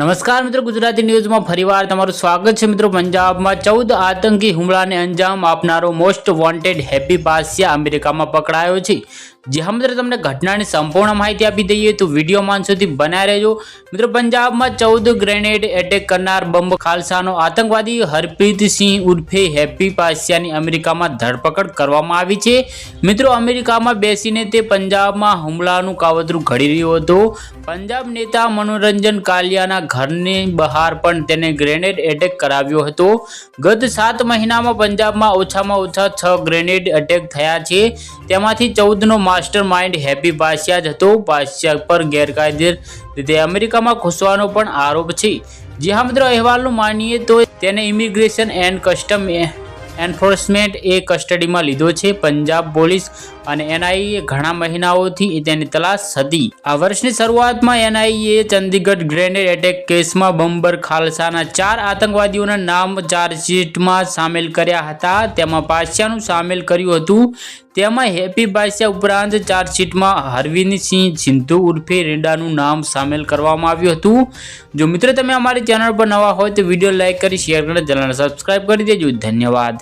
નમસ્કાર મિત્રો, ગુજરાતી ન્યૂઝમાં ફરીવાર તમારું સ્વાગત છે. મિત્રો, પંજાબમાં ચૌદ આતંકી હુમલાને અંજામ આપનારો મોસ્ટ વોન્ટેડ હેપી પાસિયા અમેરિકામાં પકડાયો છે. જ્યાં મિત્રો તમને ઘટનાની સંપૂર્ણ માહિતી આપી દઈએ તો વિડીયોમાં માન સુધી બનાવી રહેજો. મિત્રો, પંજાબમાં ચૌદ ગ્રેનેડ એટેક કરનાર બંબ ખાલસાનો આતંકવાદી હરપ્રીત સિંહ ઉર્ફે હેપી પાસિયાની અમેરિકામાં ધરપકડ કરવામાં આવી છે. મિત્રો, અમેરિકામાં બેસીને તે પંજાબમાં હુમલાનું કાવતરું ઘડી રહ્યો હતો. પંજાબ નેતા મનોરંજન કાલિયાના ઘરની બહાર પણ તેને ગ્રેનેડ એટેક કરાવ્યો હતો. ગત સાત મહિનામાં પંજાબમાં ઓછામાં ઓછા છ ગ્રેનેડ અટેક થયા છે. તેમાંથી ચૌદનો માસ્ટર માઇન્ડ હેપી પાસિયા જ હતો. પાસિયા પર ગેરકાયદે રીતે અમેરિકામાં ઘૂસવાનો પણ આરોપ છે. જી હા મિત્રો, અહેવાલનું માનીએ તો તેને ઇમિગ્રેશન એન્ડ કસ્ટમ એન્ફોર્સમેન્ટ એ કસ્ટડીમાં લીધો છે. પંજાબ પોલીસ અને એનઆઈએ ઘણા મહિનાઓથી તેની તલાશ હતી. આ વર્ષની શરૂઆતમાં એનઆઈએ ચંદીગઢ ગ્રેનેડ એટેક કેસમાં બંબર ખાલસાના ચાર આતંકવાદીઓના નામ ચાર્જશીટમાં સામેલ કર્યા હતા. તેમાં પાસિયાનું સામેલ કર્યું હતું. તેમાં હેપી બાસિયા ઉપરાંત ચાર્જશીટમાં હરવિંદ સિંહ સિંધુ ઉર્ફે રેડાનું નામ સામેલ કરવામાં આવ્યું હતું. જો મિત્રો તમે અમારી ચેનલ પર નવા હોય તો વીડિયો લાઈક કરી, શેર કરી ચેનલ સબસ્ક્રાઈબ કરી દેજો. ધન્યવાદ.